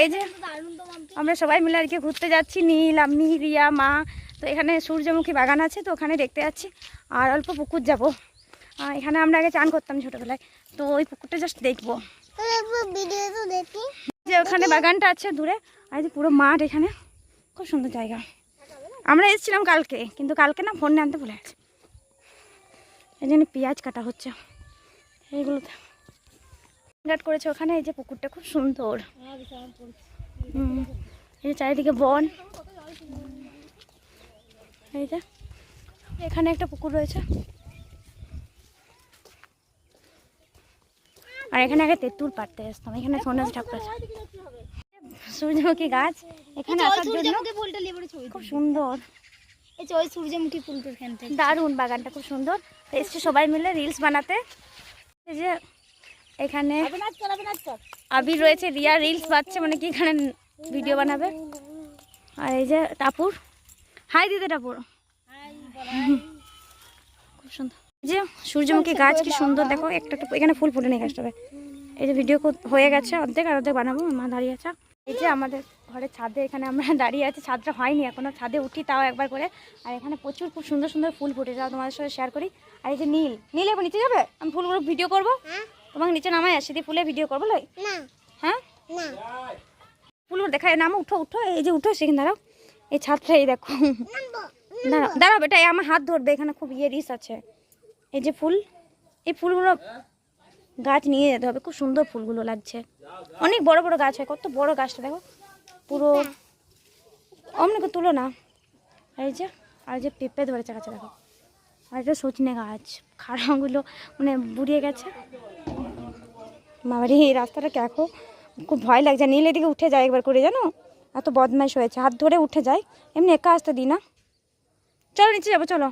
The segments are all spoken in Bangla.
এই যে আমরা সবাই মিলে আর কি ঘুরতে যাচ্ছি নীল আমি রিয়া মা। তো এখানে সূর্যমুখী বাগান আছে তো ওখানে দেখতে যাচ্ছি। আর অল্প পুকুর যাব। এখানে আমরা আগে চান করতাম ছোটোবেলায়। তো ওই পুকুরটা জাস্ট দেখব। যে ওখানে বাগানটা আছে দূরে আর যে পুরো মাঠ এখানে। খুব সুন্দর জায়গা। আমরা এসেছিলাম কালকে কিন্তু কালকে না ফোন আনতে ভুলে গেছি। এই জন্য পেঁয়াজ কাটা হচ্ছে। এইগুলোতে। গাট করেছে ওখানে এই যে পুকুরটা খুব সুন্দর। এই যে চারিদিকে বন। এই যে এখানে একটা পুকুর রয়েছে। আর এখানে আগে তেঁতুল পাড়তে আসতাম এখানে সোনাজ ঠাকুর আছে। সূর্যমুখী গাছ এখানে আসার জন্য খুব সুন্দর। এই যে ওই সূর্যমুখী ফুলটা দারুণ বাগানটা খুব সুন্দর। এসছে সবাই মিলে রিলস বানাতে। এই যে এখানে আবির রয়েছে রিয়া রিলস বাচ্ছে মানে কি এখানে ভিডিও বানাবে? আর এই যে টাপুর। হাই দিদি টাপুর। খুব সুন্দর। এই যে সূর্যমুখী গাছ কি সুন্দর দেখো একটা একটা এখানে ফুল ফুটে নেই গাছটাবে এই যে ভিডিও হয়ে গেছে অর্ধেক আর অর্ধেক বানাবো মা দাঁড়িয়ে আছে। এই যে আমাদের ঘরের ছাদে এখানে আমরা দাঁড়িয়ে আছি ছাদটা হয়নি এখনও ছাদে উঠি তাও একবার করে। আর এখানে প্রচুর খুব সুন্দর সুন্দর ফুল ফুটে যাও তোমাদের সাথে শেয়ার করি। আর এই যে নীল নীল এবার নিচে যাবে? আমি ফুলগুলো ভিডিও করব? তোমাকে নিচে নামাই আসি দিয়ে ফুলে ভিডিও করব লাই? হ্যাঁ? না। ফুলগুলো দেখায় নামো উঠো উঠো এই যে উঠো সেখানে দাঁড়াও। এই ছাদটা এই দেখো। দাঁড়াও দাঁড়াও বেটা আমার হাত ধরবে এখানে খুব ইয়ে রিস আছে। এই যে ফুল এই ফুলগুলো গাছ নিয়ে যেতে হবে খুব সুন্দর ফুলগুলো লাগছে। অনেক বড় বড় গাছ হয় কত বড় গাছটা দেখো। পুরো অমনি তুলো না। এই যে আর যে পেঁপে ধরেছে গাছে দেখো। আর এটা সজনে গাছ খাড়াগুলো মানে বুড়িয়ে গেছে। মামারি এই রাস্তাটা দেখো খুব ভয় লাগছে। নীল এদিকে উঠে যায় একবার করে জানো? এত বদমাইশ হয়েছে। হাত ধরে উঠে যায়। এমনি একা আসতে দিই না। চলো নিচে যাব চলো।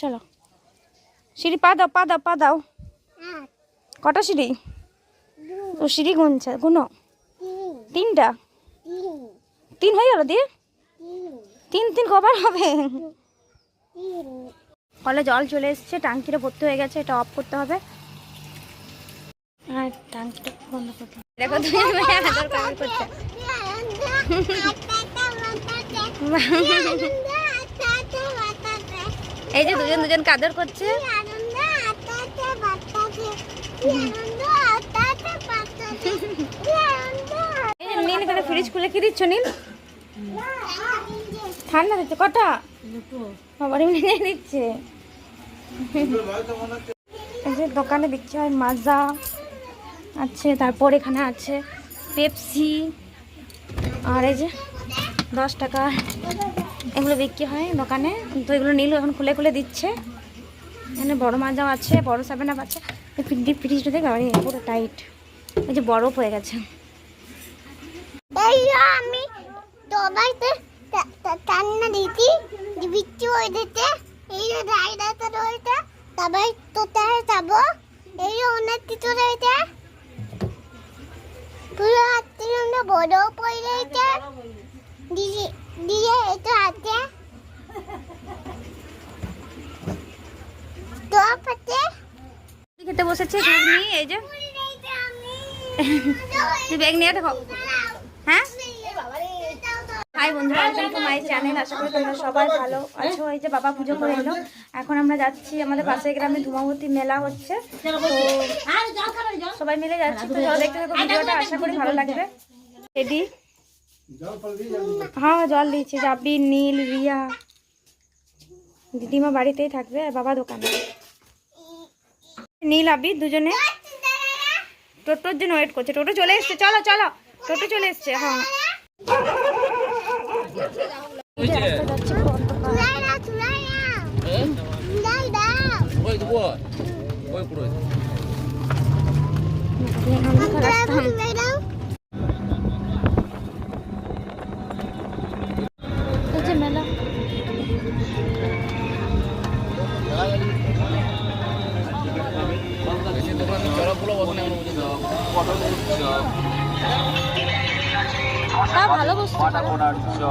চলো। সিঁড়ি পা দাও পা দাও পা দাও। কটা সিঁড়ি? ও সিঁড়ি গুনছে। গুনো। তিনটা? তিন। হয়ে গেল দিয়ে? তিন। তিন কবার হবে? কলে জল চলে এসছে টাঙ্কিটা ভর্তি হয়ে গেছে এটা অফ করতে হবে। আর টাঙ্কিটা বন্ধ করতে দেখো মিলে আদর করছে। এই যে দুজন দুজন কাদর করছে। নীল এখানে ফ্রিজ খুলে কি দিচ্ছ নীল? ঠান্ডা দিচ্ছে কটা? বাবার এমনি নিয়ে নিচ্ছে এই যে দোকানে বিক্রি হয় মাজা। আছে, তারপর এখানে আছে পেপসি, আর এই যে দশ টাকা। এগুলো বিক্রি হয় দোকানে, তো এগুলো নীল, এখন খুলে খুলে দিচ্ছে। এখানে বড় মাজাও আছে, বড় সাবেন আপ আছে। ডিপ ফ্রিজটা দেখে আবার পুরো টাইট এই যে বরফ হয়ে গেছে। আমি কান্না দিতি বিচ্ছু হয়ে দিতে। এই যে রাইডাটা রয়েছে, সবাই তো তাই যাব। এই অনেক কিছু রয়েছে। পুরো হাতে আমরা বড় পড়ে রয়েছে দিয়ে দিয়ে এটা হাতে। তো পাতে খেতে বসেছে ঘুগনি এই যে। ব্যাগ নিয়ে দেখো হাই বন্ধুরা ওয়েলকাম টু মাই চ্যানেল। আশা করি তোমরা সবাই ভালো আছো। এই যে বাবা পুজো করে এলো। এখন আমরা যাচ্ছি আমাদের পাশের গ্রামে ধুমাবতী মেলা হচ্ছে। তো সবাই মিলে যাচ্ছি। তো চলো দেখতে থাকো ভিডিওটা। আশা করি ভালো লাগবে। রেডি? হ্যাঁ জল দিয়েছি। জাবি নীল, রিয়া। দিদিমা বাড়িতেই থাকবে আর বাবা দোকানে। নীল, আবি দুজনে। টোটোর জন্য ওয়েট করছে। টোটো চলে এসছে। চলো চলো। টোটো চলে এসছে। হ্যাঁ। যাচ্ছে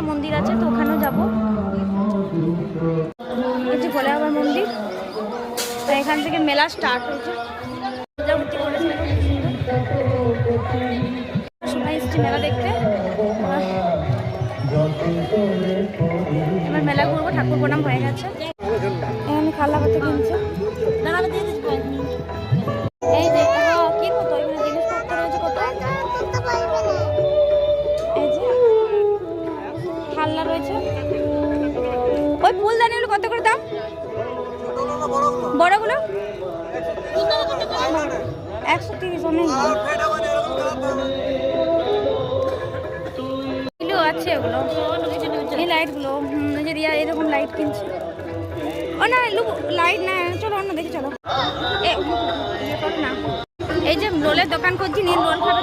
আরেকটা মন্দির আছে তো ওখানেও যাব এই যে ভোলে বাবার মন্দির তো এখান থেকে মেলা স্টার্ট হয়েছে মেলা দেখতে এবার মেলা ঘুরবো ঠাকুর প্রণাম হয়ে গেছে এখানে খাল্লা পাতে কিনছে একশো তিরিশ অনেক আছে ওগুলো। এই লাইটগুলো যে রিয়া এরকম লাইট কিনছে। ও না লাইট না, চলো অন্য দেখে চলো। এই যে রোলের দোকান করছি নীল রোল খাবে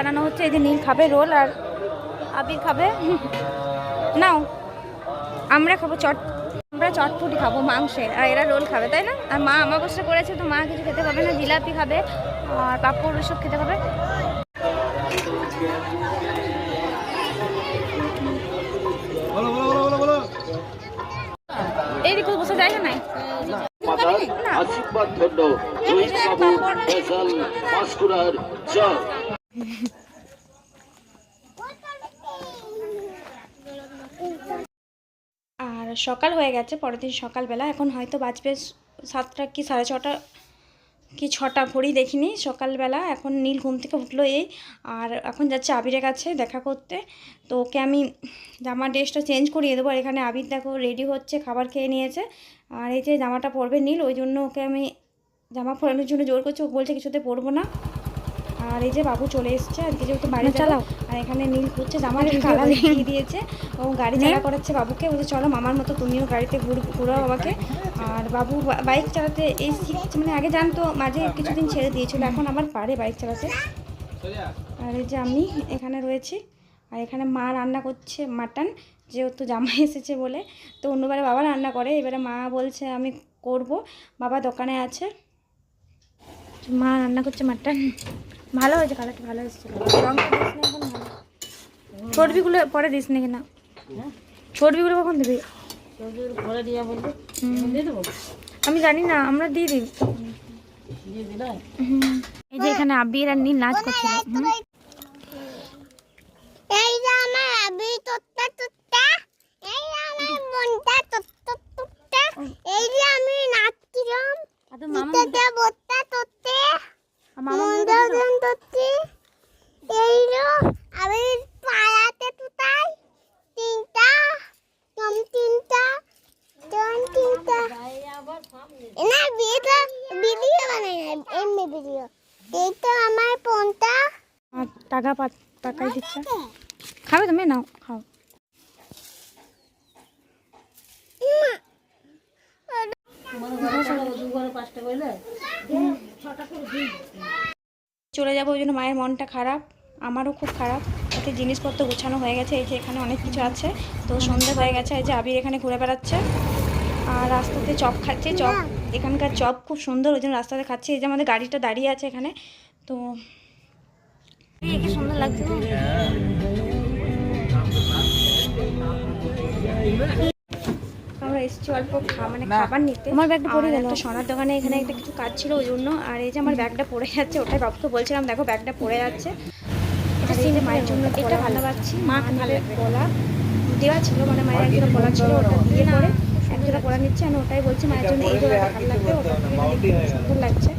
বানানো হচ্ছে এই যে নীল খাবে রোল আর আবির খাবে। নাও আমরা খাব চট আমরা চটপুটি খাব মাংসের আর এরা রোল খাবে তাই না? আর মা আমাবস্যা করেছে তো মা কিছু খেতে পাবে না জিলাপি খাবে আর পাপড় ওসব খেতে পাবে। এই দিকে বসে যায় না আশীর্বাদ ধন্য। রোহিত বাবু ফেসাল পাঁশকুড়ার জয় আর সকাল হয়ে গেছে, পরের দিন সকালবেলা। এখন হয়তো বাজবে সাতটা কি সাড়ে ছটা কি ছটা ঘড়ি, দেখিনি। সকালবেলা এখন নীল ঘুম থেকে উঠল এই। আর এখন যাচ্ছে আবিরের কাছে দেখা করতে। তো ওকে আমি জামা ড্রেসটা চেঞ্জ করিয়ে দেবো। আর এখানে আবির দেখো রেডি হচ্ছে, খাবার খেয়ে নিয়েছে। আর এই যে জামাটা পরবে নীল, ওই জন্য ওকে আমি জামা পরানোর জন্য জোর করছি। ও বলছে কিছুতে পরবো না। আর এই যে বাবু চলে এসছে আজকে যেহেতু বাড়ি চালাও। আর এখানে নীল ঘুরছে জামা কালার দিয়ে দিয়েছে ও গাড়ি চালা করাচ্ছে বাবুকে বলছে চলো মামার মতো তুমিও গাড়িতে ঘুর ঘুরো বাবাকে আর বাবু বাইক চালাতে এই শিখছে মানে আগে জানতো মাঝে কিছুদিন ছেড়ে দিয়েছিল এখন আবার পারে বাইক চালাতে। আর এই যে আমি এখানে রয়েছি আর এখানে মা রান্না করছে মাটন যেহেতু জামাই এসেছে বলে তো অন্যবারে বাবা রান্না করে এবারে মা বলছে আমি করব। বাবা দোকানে আছে। মা রান্না করছে মাটন। ভালো হয়েছে কালারটা ভালো এসেছে রঙটা দিস না এখন ভালো। চর্বিগুলো পরে দিস নাকি না চর্বিগুলো কখন দিবি। আমি জানি না আমরা দিয়ে দিই। এই যে এখানে আবির আর নীল নাচ করছিল এই যে আমার আবি তোত্তা তোত্তা এই আমার মনটা তোত্তা তোত্তা এই যে আমি নাচছিলাম। তোত্তা তোত্তে আমি পাড়াতে তুতাই তিনটা কম তিনটা তোন তিনটা। না ভিডিও ভিডিও বানাই না এমনি ভিডিও এই তো আমার ফোনটা। টাকা টাকাই দিচ্ছে। খাবে তুমি? নাও খাও। চলে যাব, ওই জন্য মায়ের মনটা খারাপ, আমারও খুব খারাপ। এতে জিনিসপত্র গোছানো হয়ে গেছে, এই যে এখানে অনেক কিছু আছে। তো সন্ধে হয়ে গেছে, এই যে আবির এখানে ঘুরে বেড়াচ্ছে। আর রাস্তাতে চপ খাচ্ছে, চপ, এখানকার চপ খুব সুন্দর, ওই জন্য রাস্তাতে খাচ্ছে। এই যে আমাদের গাড়িটা দাঁড়িয়ে আছে এখানে, তো সুন্দর লাগছে। এসেছি অল্প খা মানে খাবার নিতে। আমার ব্যাগটা পড়ে গেল। সোনার দোকানে এখানে একটা কিছু কাজ ছিল ওই জন্য। আর এই যে আমার ব্যাগটা পড়ে যাচ্ছে ওটাই বাবুকে বলছিলাম দেখো ব্যাগটা পড়ে যাচ্ছে। এটা মায়ের জন্য এটা ভালোবাসছি মা ভালো পলা দেওয়া ছিল মানে মায়ের একজোড়া পলা ছিল ওটা দিয়ে পরে একজোড়া পলা নিচ্ছে আমি ওটাই বলছি মায়ের জন্য এই জোড়াটা ভালো লাগবে ওটা সুন্দর লাগছে।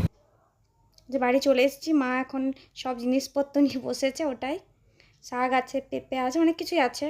যে বাড়ি চলে এসেছি মা এখন সব জিনিসপত্র নিয়ে বসেছে ওটাই। শাক আছে পেঁপে আছে অনেক কিছুই আছে।